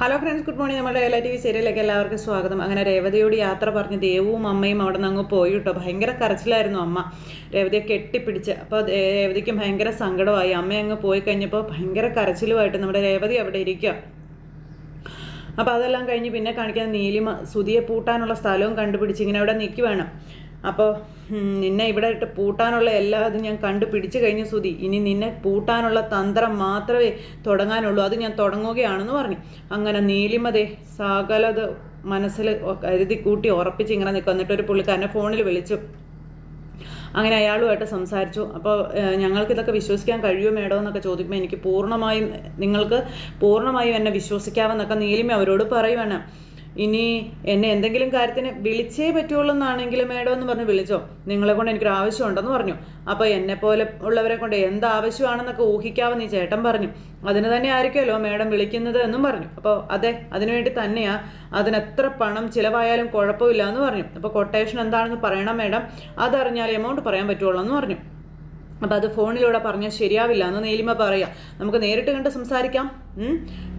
Hello friends good morning നമ്മുടെ എല്ലാ T V സീരിയലിലേക്ക് എല്ലാവർക്കും സ്വാഗതം. അങ്ങനെ രേവതിയോട് യാത്ര പറഞ്ഞ് ദേവവും അമ്മയും അവിടെ നിന്ന് അങ്ങ് പോയി കേട്ടോ ഭയങ്കര കരച്ചിലായിരുന്നു അമ്മ. രേവതിയെ കെട്ടിപ്പിടിച്ച്. അപ്പോൾ രേവതിക്കും ഭയങ്കര സങ്കടമായി. അമ്മ അങ്ങ് പോയി കഴിഞ്ഞപ്പോൾ ഭയങ്കര കരച്ചിലുമായിട്ട് നമ്മുടെ രേവതി അവിടെ ഇരിക്കുക. അപ്പോൾ അതെല്ലാം കഴിഞ്ഞ് പിന്നെ കാണിക്കാൻ നീലിമ സുതിയെ പൂട്ടാനുള്ള സ്ഥലവും കണ്ടുപിടിച്ച് ഇങ്ങനെ അവിടെ നിൽക്കുവാണ്. അപ്പോൾ നിന്നെ ഇവിടെ ഇട്ട് പൂട്ടാനുള്ള എല്ലാ ഇതും ഞാൻ കണ്ടുപിടിച്ച് കഴിഞ്ഞു സുതി ഇനി നിന്നെ പൂട്ടാനുള്ള തന്ത്രം മാത്രമേ തുടങ്ങാനുള്ളൂ. അത് ഞാൻ തുടങ്ങുകയാണെന്ന് പറഞ്ഞു. അങ്ങനെ നീലിമതേ സകലത് മനസ്സിൽ കരുതി കൂട്ടി ഉറപ്പിച്ച് ഇങ്ങനെ നിൽക്കും എന്നിട്ട് ഒരു പുള്ളിക്കാരനെ ഫോണിൽ വിളിച്ചു. അങ്ങനെ അയാളുമായിട്ട് സംസാരിച്ചു. അപ്പോൾ ഞങ്ങൾക്ക് ഇതൊക്കെ വിശ്വസിക്കാൻ കഴിയുമോ മേഡോ എന്നൊക്കെ ചോദിക്കുമ്പോൾ എനിക്ക് പൂർണമായും നിങ്ങൾക്ക് പൂർണമായും എന്നെ വിശ്വസിക്കാമെന്നൊക്കെ നീലിമ അവരോട് പറയുവാണ്. ഇനി എന്നെ എന്തെങ്കിലും കാര്യത്തിന് വിളിച്ചേ പറ്റുള്ളൂ എന്നാണെങ്കിൽ മേഡം എന്ന് പറഞ്ഞ് വിളിച്ചോ. നിങ്ങളെ കൊണ്ട് എനിക്കൊരു ആവശ്യമുണ്ടെന്ന് പറഞ്ഞു. അപ്പോൾ എന്നെ പോലെ ഉള്ളവരെ കൊണ്ട് എന്ത് ആവശ്യമാണെന്നൊക്കെ ഊഹിക്കാമെന്ന് ഈ ചേട്ടൻ പറഞ്ഞു. അതിന് തന്നെ ആയിരിക്കുമല്ലോ മേഡം വിളിക്കുന്നത് എന്നും പറഞ്ഞു. അപ്പോൾ അതെ അതിനുവേണ്ടി തന്നെയാ. അതിന് എത്ര പണം ചിലവായാലും കുഴപ്പമില്ല എന്ന് പറഞ്ഞു. അപ്പോൾ കൊട്ടേഷൻ എന്താണെന്ന് പറയണം മേഡം. അതറിഞ്ഞാൽ എമൗണ്ട് പറയാൻ പറ്റുള്ളൂ എന്ന് പറഞ്ഞു. അപ്പം അത് ഫോണിലൂടെ പറഞ്ഞാൽ ശരിയാവില്ല എന്ന് നീലിമ പറയാം. നമുക്ക് നേരിട്ട് കണ്ട് സംസാരിക്കാം.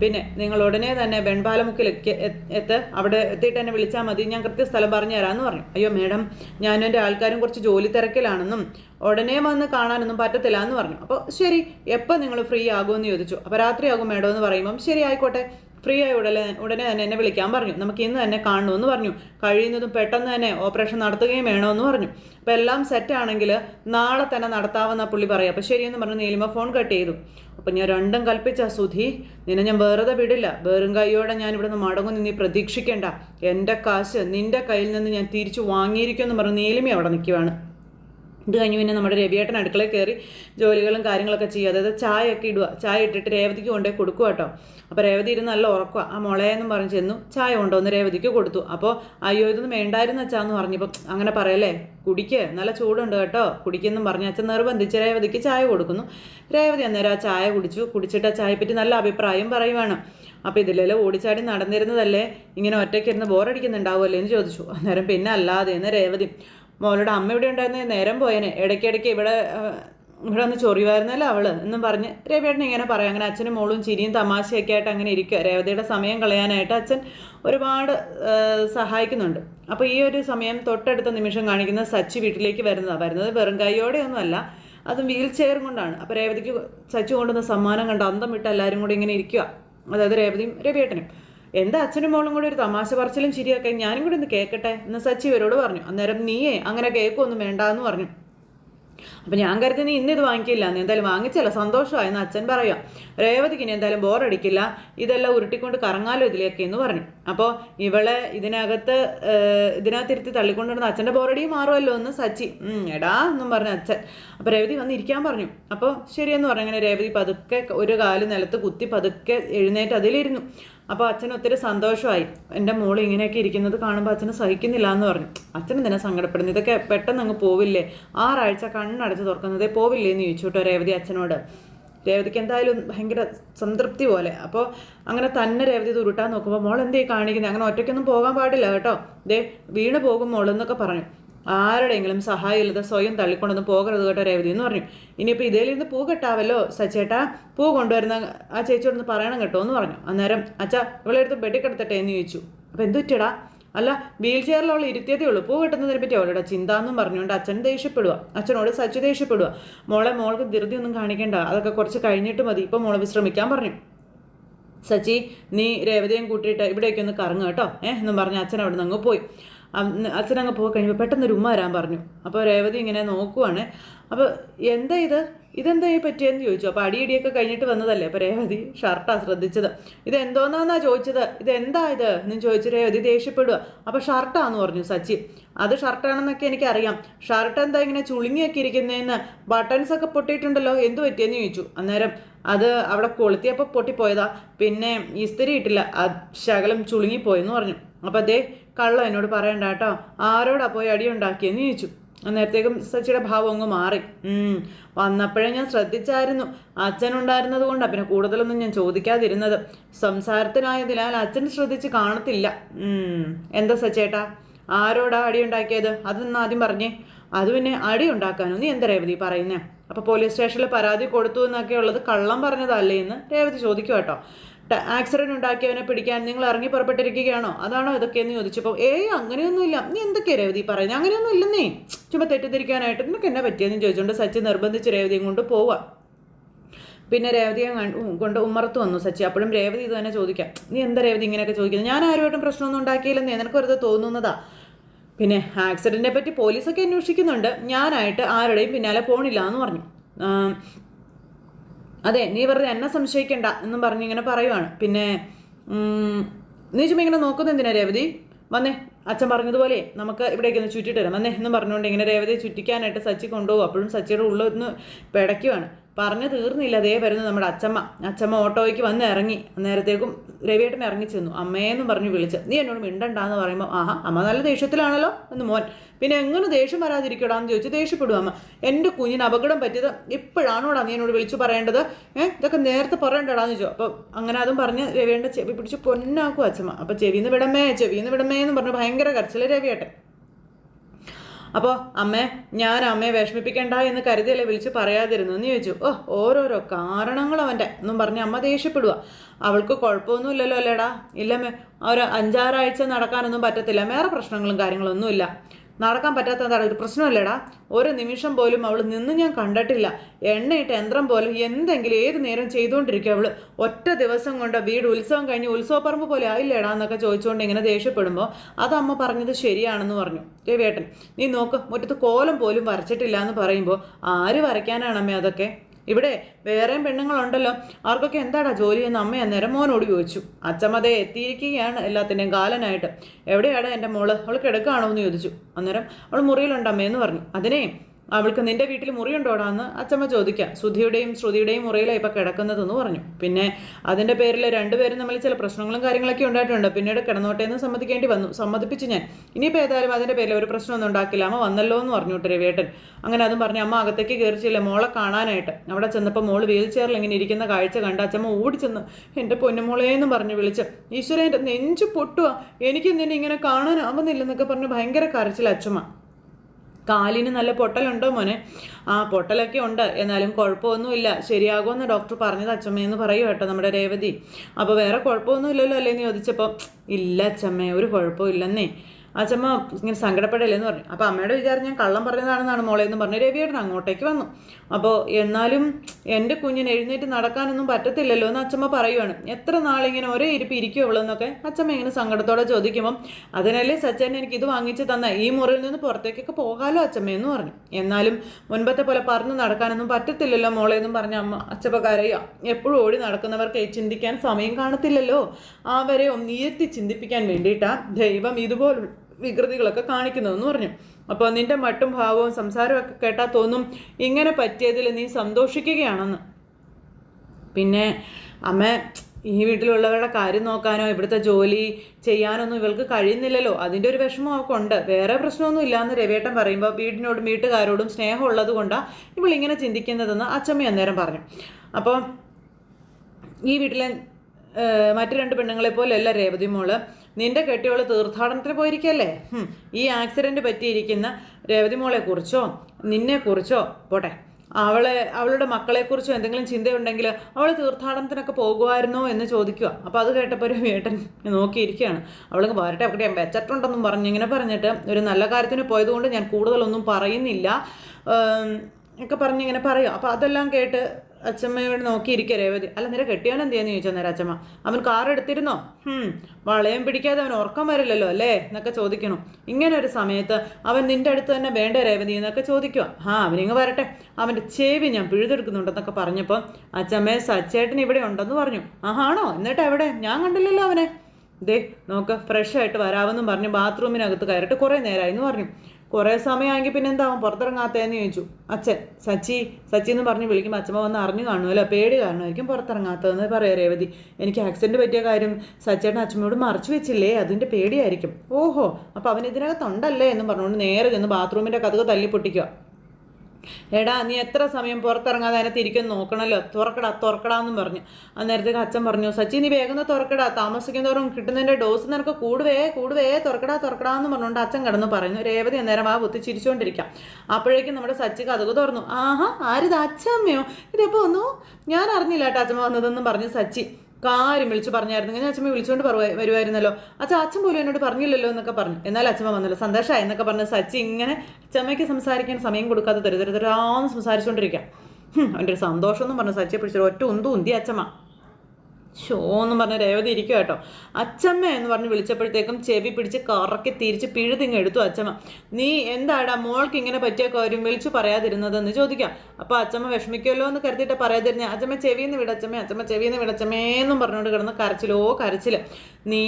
പിന്നെ നിങ്ങൾ ഉടനെ തന്നെ വെൺപാലമുക്കിലേക്ക് എത്ത് അവിടെ എത്തിയിട്ട് എന്നെ വിളിച്ചാൽ മതി. ഞാൻ കൃത്യ സ്ഥലം പറഞ്ഞു തരാമെന്ന് പറഞ്ഞു. അയ്യോ മേഡം ഞാനും എന്റെ ആൾക്കാരും കുറച്ച് ജോലി തിരക്കിലാണെന്നും ഉടനെ വന്ന് കാണാനൊന്നും പറ്റത്തില്ല എന്ന് പറഞ്ഞു. അപ്പോൾ ശരി എപ്പോൾ നിങ്ങൾ ഫ്രീ ആകുമെന്ന് ചോദിച്ചു. അപ്പോൾ രാത്രിയാകും മേഡം എന്ന് പറയുമ്പം ശരി ആയിക്കോട്ടെ. ഫ്രീ ആയി ഉടനെ ഉടനെ തന്നെ എന്നെ വിളിക്കാൻ പറഞ്ഞു. നമുക്ക് ഇന്ന് തന്നെ കാണണമെന്ന് പറഞ്ഞു. കഴിയുന്നതും പെട്ടെന്ന് തന്നെ ഓപ്പറേഷൻ നടത്തുകയും വേണമെന്ന് പറഞ്ഞു. അപ്പോൾ എല്ലാം സെറ്റ് ആണെങ്കിൽ നാളെ തന്നെ നടത്താവുന്ന പുള്ളി പറയാം. അപ്പോൾ ശരിയെന്ന് പറഞ്ഞു നീലിമ ഫോൺ കട്ട് ചെയ്തു. അപ്പം ഞാൻ രണ്ടും കൽപ്പിച്ച സുധി നിന്നെ ഞാൻ വെറുതെ വിടില്ല. വെറും കൈയോടെ ഞാൻ ഇവിടെ നിന്ന് മടങ്ങും നീ പ്രതീക്ഷിക്കേണ്ട. എന്റെ കാശ് നിന്റെ കയ്യിൽ നിന്ന് ഞാൻ തിരിച്ചു വാങ്ങിയിരിക്കുമെന്ന് പറഞ്ഞു നീലിമ അവിടെ നിൽക്കുവാണ് ഇത് കഴിഞ്ഞ് പിന്നെ നമ്മുടെ രവിയേട്ടൻ അടുക്കളയിൽ കയറി ജോലികളും കാര്യങ്ങളൊക്കെ ചെയ്യുക അതായത് ചായ ഒക്കെ ഇടുക ചായ ഇട്ടിട്ട് രേവതിക്ക് കൊണ്ടേ കൊടുക്കുക കേട്ടോ. അപ്പോൾ രേവതി ഇരുന്ന് നല്ല ഉറക്കുക ആ മുളയെന്നും പറഞ്ഞ് ചെന്നു. ചായ കൊണ്ടുവന്ന് രേവതിക്ക് കൊടുത്തു. അപ്പോൾ അയ്യോ ഇതൊന്നും വേണ്ടായിരുന്നു അച്ഛാന്ന് പറഞ്ഞപ്പോൾ അങ്ങനെ പറയല്ലേ? കുടിക്ക്. നല്ല ചൂടുണ്ട് കേട്ടോ. കുടിക്കെന്നും പറഞ്ഞ് അച്ഛൻ നിർബന്ധിച്ച് രേവതിക്ക് ചായ കൊടുക്കുന്നു. രേവതി അന്നേരം ആ ചായ കുടിച്ചു. കുടിച്ചിട്ട് ആ ചായയെപ്പറ്റി നല്ല അഭിപ്രായം പറയുവാണ്. അപ്പോൾ ഇതിലെല്ലാം ഓടിച്ചാടി നടന്നിരുന്നതല്ലേ? ഇങ്ങനെ ഒറ്റയ്ക്കിരുന്ന് ബോറടിക്കുന്നുണ്ടാവുമല്ലേ? എന്ന് ചോദിച്ചു. അന്നേരം പിന്നെ അല്ലാതെ എന്ന് രേവതി മോളുടെ അമ്മ ഇവിടെ ഉണ്ടായിരുന്ന നേരം പോയേനെ. ഇടയ്ക്കിടയ്ക്ക് ഇവിടെ ഇവിടെ ഒന്ന് ചൊറിയുമായിരുന്നല്ലോ അവൾ എന്നും പറഞ്ഞ്. രവിയേട്ടൻ ഇങ്ങനെ പറയാം. അങ്ങനെ അച്ഛനും മോളും ചിരിയും തമാശയൊക്കെ ആയിട്ട് അങ്ങനെ ഇരിക്കുക രേവതിയുടെ സമയം കളയാനായിട്ട് അച്ഛൻ ഒരുപാട് സഹായിക്കുന്നുണ്ട്. അപ്പോൾ ഈ ഒരു സമയം തൊട്ടടുത്ത നിമിഷം കാണിക്കുന്ന സച്ചി വീട്ടിലേക്ക് വരുന്നതാണ് വരുന്നത് വെറും കൈയോടെ ഒന്നുമല്ല അതും വീൽ ചെയറും കൊണ്ടാണ്. അപ്പോൾ രേവതിക്ക് സച്ചു കൊണ്ടുവന്ന സമ്മാനം കണ്ട് അന്തം വിട്ട് എല്ലാവരും കൂടി ഇങ്ങനെ ഇരിക്കുക അതായത് രേവതിയും രവിയേട്ടനും. എന്താ അച്ഛനും മോളും കൂടി ഒരു തമാശ പറച്ചിലും ശരിയാക്കാൻ ഞാനും കൂടി ഒന്ന് കേൾക്കട്ടെ എന്ന് സച്ചി ഇവരോട് പറഞ്ഞു. അന്നേരം നീയേ അങ്ങനെ കേൾക്കൊന്നും വേണ്ട എന്ന് പറഞ്ഞു. അപ്പം ഞാൻ കരുതി നീ ഇന്ന് ഇത് വാങ്ങിക്കില്ല. നീ എന്തായാലും വാങ്ങിച്ചല്ല. സന്തോഷമായെന്ന് അച്ഛൻ പറയാം. രേവതിക്ക് ഇനി എന്തായാലും ബോറടിക്കില്ല. ഇതെല്ലാം ഉരുട്ടിക്കൊണ്ട് കറങ്ങാലോ ഇതിലേക്ക് എന്ന് പറഞ്ഞു. അപ്പോൾ ഇവളെ ഇതിനകത്ത് ഇതിനകത്തിരുത്തി തള്ളിക്കൊണ്ടിരുന്ന അച്ഛന്റെ ബോറടി മാറുമല്ലോ എന്ന് സച്ചി എടാ എന്നും പറഞ്ഞു അച്ഛൻ. അപ്പോൾ രേവതി വന്നിരിക്കാൻ പറഞ്ഞു. അപ്പോൾ ശരിയെന്ന് പറഞ്ഞു. അങ്ങനെ രേവതി പതുക്കെ ഒരു കാൽ നിലത്ത് കുത്തി പതുക്കെ എഴുന്നേറ്റ് അതിലിരുന്നു. അപ്പോൾ അച്ഛൻ ഒത്തിരി സന്തോഷമായി. എന്റെ മോൾ ഇങ്ങനെയൊക്കെ ഇരിക്കുന്നത് കാണുമ്പോൾ അച്ഛന് സഹിക്കുന്നില്ല എന്ന് പറഞ്ഞു. അച്ഛൻ തന്നെ സങ്കടപ്പെടുന്നു ഇതൊക്കെ പെട്ടെന്ന് അങ്ങ് പോവില്ലേ? ആറാഴ്ച കണ്ണടച്ച് തുറക്കുന്നതേ പോവില്ലേ എന്ന് ചോദിച്ചു കേട്ടോ രേവതി അച്ഛനോട്. രേവതിക്ക് എന്തായാലും ഭയങ്കര സംതൃപ്തി പോലെ. അപ്പോൾ അങ്ങനെ തന്നെ രേവതി ഉരുട്ടാൻ നോക്കുമ്പോൾ മോൾ എന്തേ കാണിക്കുന്നത് അങ്ങനെ ഒറ്റയ്ക്കൊന്നും പോകാൻ പാടില്ല കേട്ടോ. ദേ വീണ് പോകും മോളെന്നൊക്കെ പറഞ്ഞു. ആരുടെയെങ്കിലും സഹായമില്ലാതെ സ്വയം തള്ളിക്കൊണ്ടൊന്നും പോകരുത് കേട്ടോ രേവതി എന്ന് പറഞ്ഞു. ഇനിയിപ്പോൾ ഇതേലിരുന്ന് പൂ കെട്ടാവല്ലോ സച്ചേട്ടാ? പൂ കൊണ്ടുവരുന്ന ആ ചേച്ചിയോടൊന്ന് പറയണം കേട്ടോ എന്ന് പറഞ്ഞു. അന്നേരം അച്ഛാ ഇവളെടുത്ത് കിടത്തട്ടെ എന്ന് ചോദിച്ചു. അപ്പോൾ എന്തുറ്റടാ അല്ല വീൽ ചെയറിൽ അവൾ ഇരുത്തിയതേ ഉള്ളൂ. പൂ കിട്ടുന്നതിനെ പറ്റി അവളുടെ ചിന്ത എന്നും പറഞ്ഞുകൊണ്ട് അച്ഛൻ ദേഷ്യപ്പെടുക അച്ഛനോട് സച്ചു ദേഷ്യപ്പെടുക മോളെ മോൾക്ക് ധൃതി ഒന്നും കാണിക്കേണ്ട. അതൊക്കെ കുറച്ച് കഴിഞ്ഞിട്ട് മതി. ഇപ്പോൾ മോളെ വിശ്രമിക്കാൻ പറഞ്ഞു. സച്ചി നീ രേവതിയും കൂട്ടിയിട്ട് ഇവിടേക്കൊന്ന് കറങ്ങുക കേട്ടോ. ഏഹ് എന്നും പറഞ്ഞ് അച്ഛൻ അവിടെ നിന്ന് അങ്ങ് പോയി. അച്ഛനങ്ങ് പോയി കഴിയുമ്പോൾ പെട്ടെന്ന് ഒരു ഉമ്മ വരാൻ പറഞ്ഞു. അപ്പോൾ രേവതി ഇങ്ങനെ നോക്കുവാണ്. അപ്പോൾ എന്താ ഇത്? ഇതെന്താ ഈ പറ്റിയെന്ന് ചോദിച്ചു. അപ്പോൾ അടിയടിയൊക്കെ കഴിഞ്ഞിട്ട് വന്നതല്ലേ? അപ്പോൾ രേവതി ഷർട്ടാണ് ശ്രദ്ധിച്ചത്. ഇത് എന്തോന്നാന്നാ ചോദിച്ചത്? ഇത് എന്താ ഇത്? എന്ന് ചോദിച്ചു രേവതി ദേഷ്യപ്പെടുക അപ്പോൾ ഷർട്ടാന്ന് പറഞ്ഞു സച്ചി. അത് ഷർട്ടാണെന്നൊക്കെ എനിക്കറിയാം. ഷർട്ട് എന്താ ഇങ്ങനെ ചുളുങ്ങിയൊക്കെ ഇരിക്കുന്നതെന്ന് ബട്ടൺസ് ഒക്കെ പൊട്ടിയിട്ടുണ്ടല്ലോ. എന്ത് പറ്റിയെന്ന് ചോദിച്ചു. അന്നേരം അത് അവിടെ കൊളുത്തിയപ്പോൾ പൊട്ടിപ്പോയതാ. പിന്നെ ഇസ്തിരി ഇട്ടില്ല. ശകലം ചുളുങ്ങിപ്പോയെന്ന് പറഞ്ഞു. അപ്പോൾ അതേ കള്ളം എന്നോട് പറയണ്ട കേട്ടോ. ആരോടാ പോയി അടിയുണ്ടാക്കിയെന്ന് ചോദിച്ചു. അന്നേരത്തേക്കും സച്ചിയുടെ ഭാവം അങ്ങ് മാറി. വന്നപ്പോഴേ ഞാൻ ശ്രദ്ധിച്ചായിരുന്നു. അച്ഛനുണ്ടായിരുന്നത് കൊണ്ടാണ് പിന്നെ കൂടുതലൊന്നും ഞാൻ ചോദിക്കാതിരുന്നത്. സംസാരത്തിനായതിനാൽ അച്ഛൻ ശ്രദ്ധിച്ച് കാണത്തില്ല. എന്താ സച്ചേട്ടാ? ആരോടാ അടി ഉണ്ടാക്കിയത്? അതൊന്നും ആദ്യം പറഞ്ഞേ. അത് പിന്നെ അടി ഉണ്ടാക്കാനോ? നീ എന്താ രേവതി പറയുന്നേ? അപ്പോൾ പോലീസ് സ്റ്റേഷനിൽ പരാതി കൊടുത്തു എന്നൊക്കെ ഉള്ളത് കള്ളം പറഞ്ഞതല്ലേ എന്ന് രേവതി ചോദിക്കും കേട്ടോ. ആക്സിഡന്റ് ഉണ്ടാക്കിയവനെ പിടിക്കാൻ നിങ്ങൾ ഇറങ്ങി പുറപ്പെട്ടിരിക്കുകയാണോ? അതാണോ ഇതൊക്കെയെന്ന് ചോദിച്ചപ്പോൾ ഏയ് അങ്ങനെയൊന്നുമില്ല. നീ എന്തൊക്കെയാ രേവതി പറയുന്നത് അങ്ങനെയൊന്നും ഇല്ലെന്നേ. ചുമ്മാ തെറ്റിദ്ധരിക്കാനായിട്ട് നിനക്ക് എന്നെ പറ്റിയെന്ന് ചോദിച്ചുകൊണ്ട് സച്ചി നിർബന്ധിച്ച് രേവതിയും കൊണ്ട് പോവാ. പിന്നെ രേവതിയെ കണ്ട് ഉം കൊണ്ട് ഉമ്മറത്ത് വന്നു സച്ചി. അപ്പോഴും രേവതി ഇത് തന്നെ ചോദിക്കാം. നീ എന്താ രേവതി ഇങ്ങനെയൊക്കെ ചോദിക്കുന്നത്? ഞാൻ ആരുമായിട്ടും പ്രശ്നമൊന്നും ഉണ്ടാക്കിയില്ലെന്നേ. നിനക്ക് വെറുതെ തോന്നുന്നതാ. പിന്നെ ആക്സിഡന്റിനെ പറ്റി പോലീസൊക്കെ അന്വേഷിക്കുന്നുണ്ട്. ഞാനായിട്ട് ആരുടെയും പിന്നാലെ പോണില്ല എന്ന് പറഞ്ഞു അതെ നീ വെറുതെ എന്നെ സംശയിക്കണ്ട എന്നും പറഞ്ഞ് ഇങ്ങനെ പറയുവാണ്. പിന്നെ നീ ചുമ്മാ ഇങ്ങനെ നോക്കുന്ന എന്തിനാ രേവതി? വന്നേ അച്ഛൻ പറഞ്ഞതുപോലെ നമുക്ക് ഇവിടേക്ക് ഒന്ന് ചുറ്റിട്ട് വരാം. വന്നേ എന്ന് പറഞ്ഞുകൊണ്ട് ഇങ്ങനെ രേവതി ചുറ്റിക്കാനായിട്ട് സച്ചി കൊണ്ടുപോകും. അപ്പോഴും സച്ചിയുടെ ഉള്ളൊന്ന് പിടയ്ക്കുവാണ്. പറഞ്ഞു തീർന്നില്ല. അതേ വരുന്നു നമ്മുടെ അച്ചമ്മ. അച്ചമ്മ ഓട്ടോയ്ക്ക് വന്ന് ഇറങ്ങി. അന്നേരത്തേക്കും രവിയേട്ടൻ ഇറങ്ങി ചെന്നു. അമ്മയെന്നും പറഞ്ഞ് വിളിച്ച് നീ എന്നോട് മിണ്ടണ്ടാന്ന് പറയുമ്പോൾ ആഹാ അമ്മ നല്ല ദേഷ്യത്തിലാണല്ലോ? എന്ന് മോൻ പിന്നെ എങ്ങനെ ദേഷ്യം വരാതിരിക്കടാന്ന് ചോദിച്ചു ദേഷ്യപ്പെടും അമ്മ. എന്റെ കുഞ്ഞിന് അപകടം പറ്റിയത് ഇപ്പോഴാണോടാ നീ എന്നോട് വിളിച്ചു പറയേണ്ടത്? ഏഹ് ഇതൊക്കെ നേരത്തെ പറയണ്ടടാന്ന് ചോദിച്ചു. അപ്പോൾ അങ്ങനെ അതും പറഞ്ഞ് രവിയേട്ടൻ ചെവി പിടിച്ച് പൊന്നാക്കും അച്ചമ്മ. അപ്പോൾ ചെവിന്ന് വിടമേ ചെവിന്ന് വിടമേ എന്ന് പറഞ്ഞു ഭയങ്കര കരച്ചിൽ രവിയേട്ടൻ. അപ്പോൾ അമ്മേ ഞാൻ അമ്മയെ വിഷമിപ്പിക്കണ്ട എന്ന് കരുതിയല്ലേ വിളിച്ച് പറയാതിരുന്നു എന്ന് ചോദിച്ചു. ഓ ഓരോരോ കാരണങ്ങൾ അവന്റെ. എന്നും പറഞ്ഞ് അമ്മ ദേഷ്യപ്പെടുക അവൾക്ക് കുഴപ്പമൊന്നുമില്ലല്ലോ അല്ലേടാ? ഇല്ലമ്മേ ഒരു അഞ്ചാറാഴ്ച നടക്കാനൊന്നും പറ്റത്തില്ല. വേറെ പ്രശ്നങ്ങളും കാര്യങ്ങളൊന്നും ഇല്ല പറ്റാത്ത എന്താണ് ഒരു പ്രശ്നമല്ലേടാ? ഒരു നിമിഷം പോലും അവൾ നിന്ന് ഞാൻ കണ്ടിട്ടില്ല. എണ്ണയിട്ട് യന്ത്രം പോലും എന്തെങ്കിലും ഏത് നേരം ചെയ്തുകൊണ്ടിരിക്കുക അവൾ. ഒറ്റ ദിവസം കൊണ്ട് വീട് ഉത്സവം കഴിഞ്ഞ് ഉത്സവപ്പറമ്പ് പോലെ ആയില്ലേടാ എന്നൊക്കെ ചോദിച്ചുകൊണ്ട് ഇങ്ങനെ ദേഷ്യപ്പെടുമ്പോൾ അത് അമ്മ പറഞ്ഞത് ശരിയാണെന്ന് പറഞ്ഞു. രവിയേട്ടൻ നീ നോക്ക് മുറ്റത്ത് കോലം പോലും വരച്ചിട്ടില്ല എന്ന് പറയുമ്പോൾ ആര് വരയ്ക്കാനാണ് അതൊക്കെ? ഇവിടെ വേറെയും പെണ്ണുങ്ങളുണ്ടല്ലോ. അവർക്കൊക്കെ എന്താടാ ജോലി എന്ന് അമ്മ അന്നേരം മോനോട് ചോദിച്ചു. അച്ഛമ്മതേ എത്തിയിരിക്കുകയാണ് എല്ലാത്തിന്റെയും കാലനായിട്ട്. എവിടെയാടാ എന്റെ മോൾ? അവൾക്ക് കിടക്കുകയാണോ എന്ന് ചോദിച്ചു. അന്നേരം അവൾ മുറിയിലുണ്ട് അമ്മയെന്ന് പറഞ്ഞു. അതിനെ അവൾക്ക് നിന്റെ വീട്ടിൽ മുറിയുണ്ടോടാന്ന് അച്ചമ്മ ചോദിക്കാം. സുധിയുടെയും ശ്രുതിയുടെയും മുറിയിലാണ് ഇപ്പം കിടക്കുന്നതെന്ന് പറഞ്ഞു. പിന്നെ അതിന്റെ പേരിൽ രണ്ടുപേരും തമ്മിൽ ചില പ്രശ്നങ്ങളും കാര്യങ്ങളൊക്കെ ഉണ്ടായിട്ടുണ്ട്. പിന്നീട് കിടന്നോട്ടെ എന്ന് സമ്മതിക്കേണ്ടി വന്നു. സമ്മതിപ്പിച്ചു ഞാൻ. ഇനിയിപ്പോൾ ഏതായാലും അതിന്റെ പേരിൽ ഒരു പ്രശ്നമൊന്നും ഉണ്ടാക്കില്ല. അമ്മ വന്നല്ലോ എന്ന് പറഞ്ഞു രവിയേട്ടൻ അങ്ങനെ അതും പറഞ്ഞു അമ്മ അകത്തേക്ക് കയറിച്ചില്ല. മോളെ കാണാനായിട്ട്. അവിടെ ചെന്നപ്പോൾ മോൾ വീൽ ചെയറിൽ ഇങ്ങനെ ഇരിക്കുന്ന കാഴ്ച കണ്ട് അച്ഛമ്മ ഓടിച്ചെന്ന് എന്റെ പൊന്നുമോളേന്ന് പറഞ്ഞ് വിളിച്ച് ഈശ്വരൻ എന്റെ നെഞ്ചു പൊട്ടുക എനിക്ക് നിന്നെ ഇങ്ങനെ കാണാനാവുന്നില്ലെന്നൊക്കെ പറഞ്ഞ് ഭയങ്കര കരച്ചിൽ അച്ഛമ്മ കാലിന് നല്ല പൊട്ടലുണ്ടോ മോനെ? ആ പൊട്ടലൊക്കെ ഉണ്ട്. എന്നാലും കുഴപ്പമൊന്നുമില്ല. ശരിയാകുമെന്ന് ഡോക്ടർ പറഞ്ഞത് അച്ചമ്മയെന്ന് പറയൂ കേട്ടോ നമ്മുടെ രേവതി. അപ്പോൾ വേറെ കുഴപ്പമൊന്നുമില്ലല്ലോ അല്ലേ അല്ലേന്ന് ചോദിച്ചപ്പോൾ ഇല്ല അച്ചമ്മേ ഒരു കുഴപ്പവും അച്ചമ്മ ഇങ്ങനെ എന്ന് പറഞ്ഞു. അപ്പോൾ അമ്മയുടെ വിചാരം ഞാൻ കള്ളം പറഞ്ഞതാണെന്നാണ് മോളെ എന്ന് പറഞ്ഞു രവിയേട്ടൻ അങ്ങോട്ടേക്ക് വന്നു. അപ്പോൾ എന്നാലും എന്റെ കുഞ്ഞിന് എഴുന്നേറ്റ് നടക്കാനൊന്നും പറ്റത്തില്ലല്ലോ എന്ന് അച്ഛമ്മ പറയുവാണ്. എത്ര നാളിങ്ങനെ ഒരേ ഇരിപ്പ് ഇരിക്കും എന്നൊക്കെ അച്ഛമ്മ ഇങ്ങനെ സങ്കടത്തോടെ ചോദിക്കുമ്പം അതിനല്ലേ സച്ചൻ എനിക്ക് ഇത് വാങ്ങിച്ച് തന്ന? ഈ മുറിയിൽ നിന്ന് പുറത്തേക്കൊക്കെ പോകാമല്ലോ അച്ചമ്മയെന്ന് പറഞ്ഞു. എന്നാലും മുൻപത്തെ പോലെ പറഞ്ഞു നടക്കാനൊന്നും പറ്റത്തില്ലല്ലോ മോളെ എന്നും പറഞ്ഞ അമ്മ അച്ഛപ്പ കരയുക എപ്പോഴും ഓടി നടക്കുന്നവർക്ക് ചിന്തിക്കാൻ സമയം കാണത്തില്ലല്ലോ. അവരെ ഒന്നിയെത്തി ചിന്തിപ്പിക്കാൻ വേണ്ടിയിട്ടാണ് ദൈവം ഇതുപോലുള്ള വികൃതികളൊക്കെ കാണിക്കുന്നതെന്ന് പറഞ്ഞു. അപ്പോൾ നിന്റെ മട്ടും ഭാവവും സംസാരമൊക്കെ കേട്ടാൽ തോന്നും ഇങ്ങനെ പറ്റിയതിൽ നീ സന്തോഷിക്കുകയാണെന്ന്. പിന്നെ അമ്മ ഈ വീട്ടിലുള്ളവരുടെ കാര്യം നോക്കാനോ ഇവിടുത്തെ ജോലി ചെയ്യാനൊന്നും ഇവൾക്ക് കഴിയുന്നില്ലല്ലോ. അതിന്റെ ഒരു വിഷമം ഉണ്ട്. വേറെ പ്രശ്നമൊന്നും ഇല്ലയെന്ന് രവേട്ടൻ പറയുമ്പോൾ വീടിനോടും വീട്ടുകാരോടും സ്നേഹമുള്ളത് കൊണ്ടാണ് ഇങ്ങനെ ചിന്തിക്കുന്നതെന്ന് അച്ചമ്മ അന്നേരം പറഞ്ഞു. അപ്പോൾ ഈ വീട്ടിലെ മറ്റു രണ്ട് പെണ്ണുങ്ങളെ പോലെയല്ല രേവതി മോൾ. നിന്റെ കെട്ടിയോൾ തീർത്ഥാടനത്തിന് പോയിരിക്കല്ലേ? ഈ ആക്സിഡന്റ് പറ്റിയിരിക്കുന്ന രേവതി മോളെ കുറിച്ചോ നിന്നെ കുറിച്ചോ പോട്ടെ. അവളെ അവളുടെ മക്കളെക്കുറിച്ചോ എന്തെങ്കിലും ചിന്തയുണ്ടെങ്കിൽ അവൾ തീർത്ഥാടനത്തിനൊക്കെ പോകുമായിരുന്നോ എന്ന് ചോദിക്കുക. അപ്പോൾ അത് കേട്ടപ്പോൾ ഒരു വേട്ടൻ നോക്കിയിരിക്കുകയാണ്. അവൾക്ക് വരട്ടെ അവിടെ ഞാൻ വെച്ചിട്ടുണ്ടെന്നും പറഞ്ഞ് ഇങ്ങനെ പറഞ്ഞിട്ട് ഒരു നല്ല കാര്യത്തിന് പോയതുകൊണ്ട് ഞാൻ കൂടുതലൊന്നും പറയുന്നില്ല. ഒക്കെ പറഞ്ഞിങ്ങനെ പറയും അപ്പോൾ അതെല്ലാം കേട്ട് അച്ഛമ്മയോട് നോക്കിയിരിക്കുക രേവതി. അല്ല നിന്റെ കെട്ടിയവൻ ചെയ്യാന്ന് ചോദിച്ചു നേരം അച്ഛമ്മ? അവൻ കാർ എടുത്തിരുന്നോ? വളയം പിടിക്കാതെ അവൻ ഉറക്കം വരില്ലല്ലോ അല്ലേ? എന്നൊക്കെ ചോദിക്കണം. ഇങ്ങനെ ഒരു സമയത്ത് അവൻ നിന്റെ അടുത്ത് തന്നെ വേണ്ട രേവതി എന്നൊക്കെ ചോദിക്കുക ആ അവനിങ്ങ് വരട്ടെ. അവന്റെ ചെവി ഞാൻ പിഴുതെടുക്കുന്നുണ്ടെന്നൊക്കെ പറഞ്ഞപ്പോൾ അച്ഛമ്മയെ സച്ചേട്ടൻ ഇവിടെ ഉണ്ടെന്ന് പറഞ്ഞു. ആഹാണോ? എന്നിട്ട് എവിടെ? ഞാൻ കണ്ടില്ലല്ലോ അവനെ. ദേ നോക്ക് ഫ്രഷ് ആയിട്ട് വരാമെന്നും പറഞ്ഞു ബാത്റൂമിനകത്ത് കയറിട്ട് കുറേ നേരമായി എന്ന് പറഞ്ഞു. കുറേ സമയമായെങ്കിൽ പിന്നെ എന്താവും? പുറത്തിറങ്ങാത്തതെന്ന് ചോദിച്ചു. അച്ഛൻ സച്ചി സച്ചി എന്ന് പറഞ്ഞ് വിളിക്കുമ്പോൾ അച്ഛമ്മ വന്ന് അറിഞ്ഞു കാണുമല്ലോ പേടി കാണുമായിരിക്കും പുറത്തിറങ്ങാത്തതെന്ന് പറയാം രേവതി. എനിക്ക് ആക്സിഡന്റ് പറ്റിയ കാര്യം സച്ചേട്ടൻ അച്ഛമ്മയോട് മറച്ചു വെച്ചില്ലേ? അതിന്റെ പേടിയായിരിക്കും. ഓഹോ അപ്പോൾ അവൻ ഇതിനകത്തുണ്ടല്ലേ എന്ന് പറഞ്ഞുകൊണ്ട് നേരെ ചെന്ന് ബാത്റൂമിന്റെ കഥക് തല്ലി പൊട്ടിക്കുക എടാ നീ എത്ര സമയം പുറത്തിറങ്ങാതെ അതിനകത്ത് തിരിക്കും നോക്കണമല്ലോ തുറക്കടാ തുറക്കടാന്ന് പറഞ്ഞു. അന്നേരത്തേക്ക് അച്ഛൻ പറഞ്ഞു സച്ചി നീ വേഗം ഒന്ന് തുറക്കടാ. താമസിക്കുന്നതോറും കിട്ടുന്നതിന്റെ ഡോസ് നിനക്ക് കൂടുവേ കൂടുവേ. തുറക്കടാ തുറക്കടാ എന്ന് പറഞ്ഞുകൊണ്ട് അച്ഛൻ കിടന്ന് പറയുന്നു. രേവതി അന്നേരം ആ കുത്തി ചിരിച്ചുകൊണ്ടിരിക്കാം അപ്പോഴേക്കും നമ്മുടെ സച്ചി അതുക തുറന്നു. ആഹാ ആരിത്? അച്ഛമ്മയോ ഇതെപ്പോ വന്നു? ഞാൻ അറിഞ്ഞില്ല കേട്ടോ അച്ഛമ്മ വന്നതെന്നും പറഞ്ഞു സച്ചി. കാര്യം വിളിച്ച് പറഞ്ഞായിരുന്നു. ഞാൻ അച്ഛമ്മ വിളിച്ചുകൊണ്ട് വരുമായിരുന്നല്ലോ അച്ഛൻ അച്ഛൻ പോലും എന്നോട് പറഞ്ഞില്ലല്ലോ എന്നൊക്കെ പറഞ്ഞു. എന്നാൽ അച്ഛമ്മ വന്നല്ലോ. സന്തോഷമായി എന്നൊക്കെ പറഞ്ഞ് സച്ചി ഇങ്ങനെ അച്ഛമ്മയ്ക്ക് സംസാരിക്കാൻ സമയം കൊടുക്കാതെ തരുതരുതരാന്ന് സംസാരിച്ചുകൊണ്ടിരിക്കാം അവന്റെ ഒരു സന്തോഷം എന്നും പറഞ്ഞ് സച്ചിയെ പിടിച്ചൊരു ഒറ്റ ഉന്തു ഉന്തി അച്ഛമ്മ. ഷോ എന്നും പറഞ്ഞ രേവതി ഇരിക്കുക കേട്ടോ. അച്ചമ്മ എന്ന് പറഞ്ഞ് വിളിച്ചപ്പോഴത്തേക്കും ചെവി പിടിച്ച് കറക്കി തിരിച്ച് പിഴുതിങ് എടുത്തു അച്ചമ്മ. നീ എന്താടാ മോൾക്ക് ഇങ്ങനെ പറ്റിയ കാര്യം വിളിച്ചു പറയാതിരുന്നതെന്ന് ചോദിക്കാം. അപ്പോൾ അച്ചമ്മ വിഷമിക്കുമല്ലോ എന്ന് കരുതിയിട്ട് പറയാതിരുന്നേ. അച്ചമ്മ ചെവിന്ന് വിടച്ചമ്മേ അച്ചമ്മ ചെവിന്ന് വിടച്ചമ്മേ എന്നും പറഞ്ഞുകൊണ്ട് കിടന്ന് കരച്ചിലോ കരച്ചിൽ നീ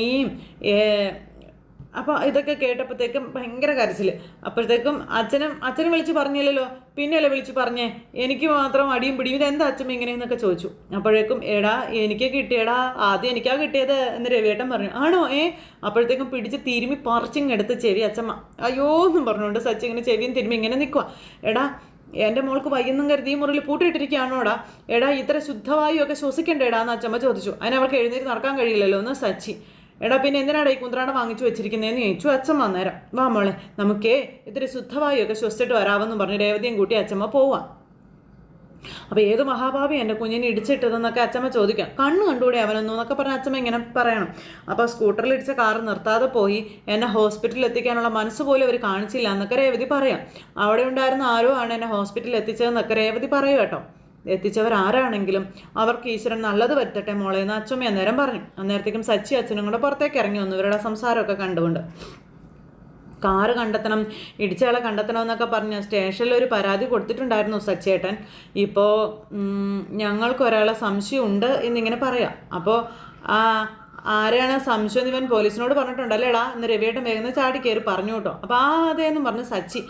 അപ്പോൾ ഇതൊക്കെ കേട്ടപ്പോഴത്തേക്കും ഭയങ്കര കരച്ചിൽ അപ്പോഴത്തേക്കും അച്ഛനും അച്ഛനും വിളിച്ച് പറഞ്ഞില്ലല്ലോ. പിന്നെയല്ലേ വിളിച്ച് പറഞ്ഞേ? എനിക്ക് മാത്രം അടിയും പിടിയും ഇതെന്താ അച്ഛമ്മ ഇങ്ങനെയെന്നൊക്കെ ചോദിച്ചു. അപ്പോഴേക്കും എടാ എനിക്ക് കിട്ടിയടാ ആദ്യം എനിക്കാ കിട്ടിയത് എന്ന് രവിയേട്ടൻ പറഞ്ഞു. ആണോ? ഏ? അപ്പോഴത്തേക്കും പിടിച്ച് തിരുമ്മി പറിച്ചിങ്ങെടുത്ത് ചെവി അച്ഛമ്മ. അയ്യോ എന്നും പറഞ്ഞുകൊണ്ട് സച്ചി ഇങ്ങനെ ചെവിയും തിരുമ്മി ഇങ്ങനെ നിൽക്കുക എടാ എന്റെ മോൾക്ക് വയ്യെന്നും കരുതി ഈ മുറിയിൽ പൂട്ടിയിട്ടിരിക്കുകയാണോടാ എടാ ഇത്ര ശുദ്ധവായു ഒക്കെ ശ്വസിക്കണ്ടേടാ എന്ന് അച്ഛമ്മ ചോദിച്ചു. അതിനവർക്ക് എഴുന്നേറ്റ് നടക്കാൻ കഴിയില്ലല്ലോ എന്ന് സച്ചി. എടാ പിന്നെ എന്തിനാണ് ഈ കുന്ത്രാട വാങ്ങിച്ചു വെച്ചിരിക്കുന്നതെന്ന് ചോദിച്ചു. അച്ഛൻ വന്നേരം വാ മോളെ നമുക്കേ ഇത്തിരി ശുദ്ധവായു ഒക്കെ ശ്വസിച്ചിട്ട് വരാമെന്ന് പറഞ്ഞ് രേവതിയും കൂട്ടി അച്ഛമ്മ പോവാം. അപ്പോൾ ഏത് മഹാഭാവി എന്റെ കുഞ്ഞിനെ ഇടിച്ചിട്ടതെന്നൊക്കെ അച്ഛമ്മ ചോദിക്കാം. കണ്ണു കണ്ടുകൂടെ അവനൊന്നും എന്നൊക്കെ പറഞ്ഞ അച്ഛമ്മ ഇങ്ങനെ പറയണം. അപ്പോൾ സ്കൂട്ടറിൽ ഇടിച്ച കാർ നിർത്താതെ പോയി എന്നെ ഹോസ്പിറ്റലിൽ എത്തിക്കാനുള്ള മനസ്സ് പോലും അവർ കാണിച്ചില്ല എന്നൊക്കെ രേവതി പറയാം. അവിടെ ഉണ്ടായിരുന്ന ആരോ ആണ് എന്നെ ഹോസ്പിറ്റലിൽ എത്തിച്ചതെന്നൊക്കെ രേവതി പറയും കേട്ടോ. എത്തിച്ചവർ ആരാണെങ്കിലും അവർക്ക് ഈശ്വരൻ നല്ലത് പറ്റട്ടെ മോളെ എന്ന് അച്ഛമ്മ അന്നേരം പറഞ്ഞു. അന്നേരത്തേക്കും സച്ചി അച്ഛനും കൂടെ പുറത്തേക്ക് ഇറങ്ങി വന്നു. ഇവരുടെ സംസാരമൊക്കെ കണ്ടുകൊണ്ട്. കാറ് കണ്ടെത്തണം ഇടിച്ചയാളെ കണ്ടെത്തണം എന്നൊക്കെ പറഞ്ഞ് സ്റ്റേഷനിൽ ഒരു പരാതി കൊടുത്തിട്ടുണ്ടായിരുന്നു സച്ചേട്ടൻ ഇപ്പോൾ ഞങ്ങൾക്ക് ഒരാളെ സംശയമുണ്ട് എന്നിങ്ങനെ പറയാം. അപ്പോൾ ആ ആരെയാണ് സംശയം എന്ന് ഇവൻ പോലീസിനോട് പറഞ്ഞിട്ടുണ്ടല്ലേടാ? എന്ന് രവിയേട്ടൻ വേഗം ചാടി കയറി പറഞ്ഞു കേട്ടോ. അപ്പോൾ ആ അതേന്നും പറഞ്ഞ് സച്ചി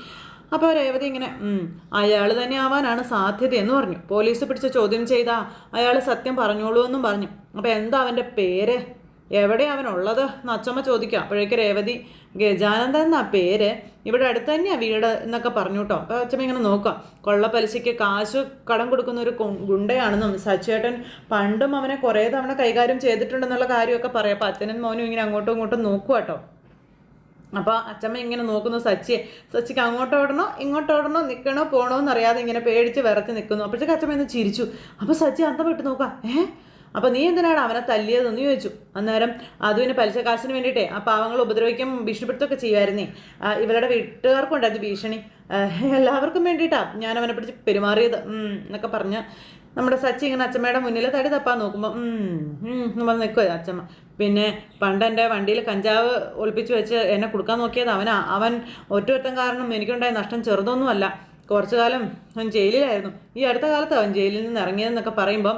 അപ്പോൾ രേവതി ഇങ്ങനെ അയാൾ തന്നെ ആവാനാണ് സാധ്യത എന്ന് പറഞ്ഞു. പോലീസ് പിടിച്ച ചോദ്യം ചെയ്താ അയാൾ സത്യം പറഞ്ഞോളൂ എന്നും പറഞ്ഞു. അപ്പോൾ എന്താ അവന്റെ പേര്? എവിടെ അവനുള്ളത്? എന്ന് അച്ചമ്മ ചോദിക്കാം അപ്പോഴേക്ക് രേവതി ഗജാനന്ദൻ എന്നാ പേര്? ഇവിടെ അടുത്ത് തന്നെയാ വീട് എന്നൊക്കെ പറഞ്ഞു കേട്ടോ അപ്പോൾ അച്ഛമ്മ ഇങ്ങനെ നോക്കാം കൊള്ള പലിശയ്ക്ക് കാശ് കടം കൊടുക്കുന്ന ഒരു ഗുണ്ടയാണെന്നും സച്ചേട്ടൻ പണ്ടും അവനെ കുറേ തവണ കൈകാര്യം ചെയ്തിട്ടുണ്ടെന്നുള്ള കാര്യമൊക്കെ പറയാം. അപ്പോൾ അച്ഛനും മോനും ഇങ്ങനെ അങ്ങോട്ടും ഇങ്ങോട്ടും നോക്കുക കേട്ടോ അപ്പോൾ അച്ചമ്മ ഇങ്ങനെ നോക്കുന്നു സച്ചിയെ. സച്ചിക്ക് അങ്ങോട്ട് ഓടണോ ഇങ്ങോട്ട് ഓടണോ നിൽക്കണോ പോകണോ എന്നറിയാതെ ഇങ്ങനെ പേടിച്ച് വിറച്ച് നിൽക്കുന്നു അപ്പോഴത്തേക്ക് അച്ചമ്മ ഇന്ന് ചിരിച്ചു. അപ്പോൾ സച്ചി അന്തം വിട്ട് നോക്കുക ഏ? അപ്പോൾ നീ എന്തിനാണ് അവനെ തല്ലിയതെന്ന് ചോദിച്ചു. അന്നേരം അതുവിന് പലിശ കാശിന് വേണ്ടിയിട്ടേ ആ പാവങ്ങൾ ഉപദ്രവിക്കും ഭീഷണിപ്പെടുത്തൊക്കെ ചെയ്യുമായിരുന്നേ. ഇവരുടെ വീട്ടുകാർക്കും ഉണ്ടായിരുന്നു ഭീഷണി. എല്ലാവർക്കും വേണ്ടിയിട്ടാണ് ഞാൻ അവനെ പിടിച്ച് പെരുമാറിയത്. എന്നൊക്കെ പറഞ്ഞ് നമ്മുടെ സച്ചി ഇങ്ങനെ അച്ഛമ്മയുടെ മുന്നിൽ തടി തപ്പാൻ നോക്കുമ്പോൾ നമ്മൾ നിൽക്കുക അച്ഛമ്മ പിന്നെ പണ്ട് എന്റെ വണ്ടിയിൽ കഞ്ചാവ് ഒളിപ്പിച്ച് വെച്ച് എന്നെ കൊടുക്കാൻ നോക്കിയത് അവനാ. അവൻ ഒറ്റൊരുത്തം കാരണം എനിക്കുണ്ടായ നഷ്ടം ചെറുതൊന്നുമല്ല കുറച്ചു കാലം അവൻ ജയിലിലായിരുന്നു. ഈ അടുത്ത കാലത്ത് അവൻ ജയിലിൽ നിന്ന് ഇറങ്ങിയതെന്നൊക്കെ പറയുമ്പം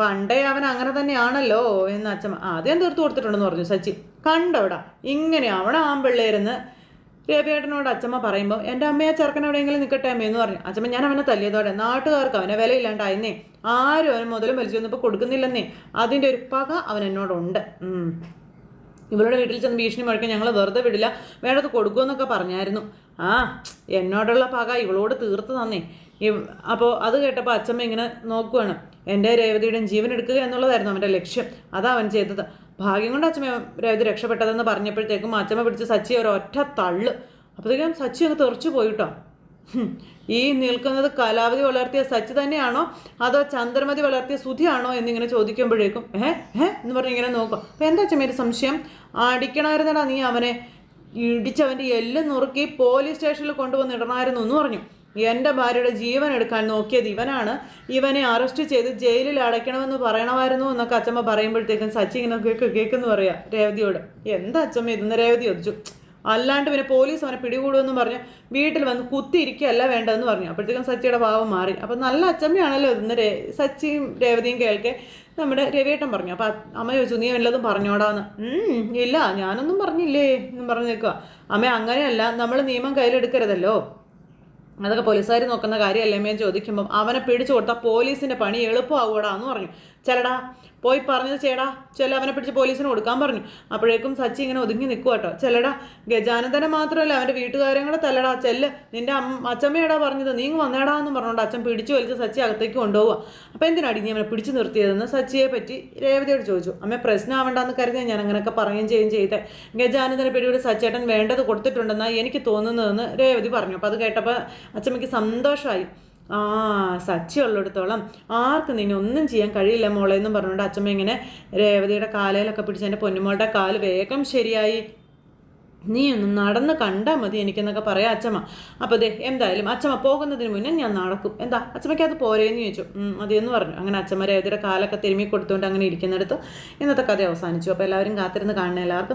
പണ്ടേ അവൻ അങ്ങനെ തന്നെയാണല്ലോ എന്ന് അച്ഛമ്മ ആദ്യം തീർത്തു കൊടുത്തിട്ടുണ്ടെന്ന് പറഞ്ഞു സച്ചി. കണ്ടോടാ ഇങ്ങനെ അവൻ ആമ്പിള്ളേരെന്ന് രവിയേട്ടനോട് അച്ഛമ്മ പറയുമ്പോൾ എന്റെ അമ്മയെ ചെറുക്കൻ എവിടെയെങ്കിലും നിൽക്കട്ടെ അമ്മയെന്ന് പറഞ്ഞു. അച്ഛമ്മ ഞാൻ അവനെ തല്ലിയതോടെ നാട്ടുകാർക്ക് അവനെ വിലയില്ലാണ്ടായിരുന്നേ ആരും അവന് മുതലും വലിച്ചൊന്നും വന്നപ്പോൾ കൊടുക്കുന്നില്ലെന്നേ. അതിന്റെ ഒരു പക അവൻ എന്നോടുണ്ട്. ഇവളുടെ വീട്ടിൽ ചെന്ന് ഭീഷണി മുഴക്കാൻ ഞങ്ങൾ വെറുതെ വിടില്ല. വേണ്ടത് കൊടുക്കുമെന്നൊക്കെ പറഞ്ഞായിരുന്നു. ആ എന്നോടുള്ള പക ഇവളോട് തീർത്ത് തന്നേ. അപ്പോൾ അത് കേട്ടപ്പോൾ അച്ഛമ്മ ഇങ്ങനെ നോക്കുവാണ്. എന്റെ രേവതിയുടെയും ജീവൻ എടുക്കുക എന്നുള്ളതായിരുന്നു അവന്റെ ലക്ഷ്യം. അതാ അവൻ ചെയ്തത്. ഭാഗ്യം കൊണ്ട് അച്ഛമ്മ രേവതി രക്ഷപ്പെട്ടതെന്ന് പറഞ്ഞപ്പോഴത്തേക്കും അച്ഛമ്മ പിടിച്ച് സച്ചി ഒരൊറ്റ തള്ളു. അപ്പോഴത്തേക്കും സച്ചി അങ്ങ് തെറിച്ചു പോയിട്ടോ. ഈ നിൽക്കുന്നത് കലാവതി വളർത്തിയ സച്ച് തന്നെയാണോ? അതോ ചന്ദ്രമതി വളർത്തിയ സുധിയാണോ എന്നിങ്ങനെ ചോദിക്കുമ്പോഴേക്കും ഏഹ് ഏഹ് എന്ന് പറഞ്ഞ് ഇങ്ങനെ നോക്കും അപ്പം എന്താ ചെമ്മേരി സംശയം? അടിക്കണമായിരുന്നടാ നീ അവനെ. ഇടിച്ചവന്റെ എല്ല് നുറുക്കി പോലീസ് സ്റ്റേഷനിൽ കൊണ്ടുവന്ന് ഇടണമായിരുന്നു എന്ന് പറഞ്ഞു. എന്റെ ഭാര്യയുടെ ജീവൻ എടുക്കാൻ നോക്കിയത് ഇവനാണ്. ഇവനെ അറസ്റ്റ് ചെയ്ത് ജയിലിൽ അടയ്ക്കണമെന്ന് പറയണമായിരുന്നു എന്നൊക്കെ അച്ഛമ്മ പറയുമ്പോഴത്തേക്കും സച്ചി ഇങ്ങനെ കേക്ക് പറയാ രേവതിയോട്. എന്താ അച്ഛമ്മ ഇതെന്ന്? രേവതി ചോദിച്ചു. അല്ലാണ്ട് പിന്നെ പോലീസ് അവനെ പിടികൂടുമെന്ന് പറഞ്ഞ് വീട്ടിൽ വന്ന് കുത്തിയിരിക്കുകയല്ല വേണ്ടതെന്ന് പറഞ്ഞു. അപ്പോഴത്തേക്കും സച്ചിയുടെ ഭാവം മാറി. അപ്പം നല്ല അച്ചമ്മയാണല്ലോ ഇന്ന് രേ സച്ചിയും രേവതിയും കേൾക്കെ നമ്മുടെ രവിയേട്ടൻ പറഞ്ഞു. അപ്പം അമ്മ ചോദിച്ചു നീ വല്ലതും പറഞ്ഞോടാന്ന്? ഇല്ല ഞാനൊന്നും പറഞ്ഞില്ലേ? എന്നും പറഞ്ഞു നിൽക്കുക അമ്മ അങ്ങനെയല്ല നമ്മൾ നിയമം കയ്യിലെടുക്കരുതല്ലോ. അതൊക്കെ പോലീസുകാർ നോക്കുന്ന കാര്യമല്ലേ അമ്മയെ ചോദിക്കുമ്പം അവനെ പിടിച്ചു കൊടുത്താൽ പോലീസിന്റെ പണി എളുപ്പമാവൂടാ എന്ന് പറഞ്ഞു. ചെലടാ പോയി പറഞ്ഞത് ചേടാ ചെല്ല അവനെ പിടിച്ച് പോലീസിന് കൊടുക്കാൻ പറഞ്ഞു. അപ്പോഴേക്കും സച്ചി ഇങ്ങനെ ഒതുങ്ങി നിൽക്കുക കേട്ടോ ചെല്ലടാ ഗജാനന്ദനെ മാത്രമല്ല അവന്റെ വീട്ടുകാരെയും കൂടെ തല്ലടാ. ചെല്ല് നിന്റെ അമ്മ അച്ഛമ്മയടാ പറഞ്ഞത്. നീ വന്നേടാ എന്ന് പറഞ്ഞുകൊണ്ട് അച്ഛൻ പിടിച്ചു വലിച്ച് സച്ചി അകത്തേക്ക് കൊണ്ടുപോവുക അപ്പോൾ എന്തിനാടി നീ അവനെ പിടിച്ചു നിർത്തിയതെന്ന് സച്ചിയെ പറ്റി രേവതിയോട് ചോദിച്ചു. അമ്മ പ്രശ്നമാവണ്ടെന്ന് കരുതിയാൽ ഞാൻ അങ്ങനെയൊക്കെ പറയുകയും ചെയ്യുകയും ചെയ്തേ. ഗജാനന്ദനെ പിടിയുടെ സച്ചേട്ടൻ വേണ്ടത് കൊടുത്തിട്ടുണ്ടെന്നാണ് എനിക്ക് തോന്നുന്നതെന്ന് രേവതി പറഞ്ഞു. അപ്പോൾ അത് കേട്ടപ്പോൾ അച്ഛമ്മയ്ക്ക് സന്തോഷമായി ആ സച്ചി ഉള്ളിടത്തോളം ആർക്കും നിന്നെ ഒന്നും ചെയ്യാൻ കഴിയില്ല മോളെ എന്നും പറഞ്ഞുകൊണ്ട് അച്ഛമ്മ ഇങ്ങനെ രേവതിയുടെ കാലയിലൊക്കെ പിടിച്ച് എന്റെ പൊന്നുമോളുടെ കാൽ വേഗം ശരിയായി. നീ ഒന്നും നടന്ന് കണ്ടാൽ മതി എനിക്കെന്നൊക്കെ പറയാം അച്ഛമ്മ. അപ്പോൾ ദേ എന്തായാലും അച്ഛമ്മ പോകുന്നതിന് മുന്നേ ഞാൻ നടക്കും. എന്താ അച്ഛമ്മയ്ക്ക് അത് പോരേന്ന് ചോദിച്ചു. അതെന്ന് പറഞ്ഞു. അങ്ങനെ അച്ഛമ്മ രേവതിയുടെ കാലൊക്കെ തിരുമ്മി കൊടുത്തുകൊണ്ട് അങ്ങനെ ഇരിക്കുന്നിടത്ത് ഇന്നത്തെ കഥ അവസാനിച്ചു. അപ്പോൾ എല്ലാവരും കാത്തിരുന്ന് കാണുന്ന എല്ലാവർക്കും.